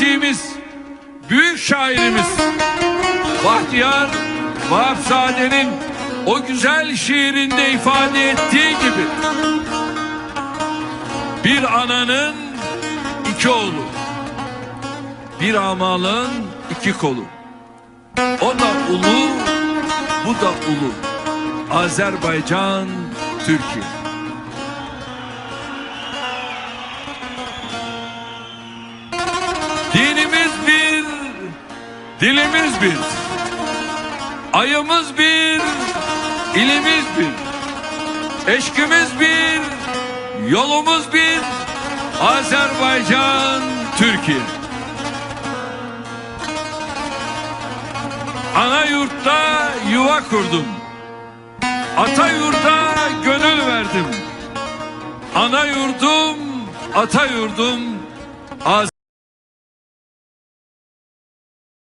kaybettiğimiz büyük şairimiz Bahtiyar Vahapzade'nin o güzel şiirinde ifade ettiği gibi bir ananın iki oğlu bir amalın iki kolu. O da ulu bu da ulu. Azerbaycan Türkiye dilimiz bir. Ayımız bir, ilimiz bir. Eşkimiz bir, yolumuz bir. Azerbaycan, Türkiye. Ana yurtta yuva kurdum. Ata yurda gönül verdim. Ana yurdum, ata yurdum,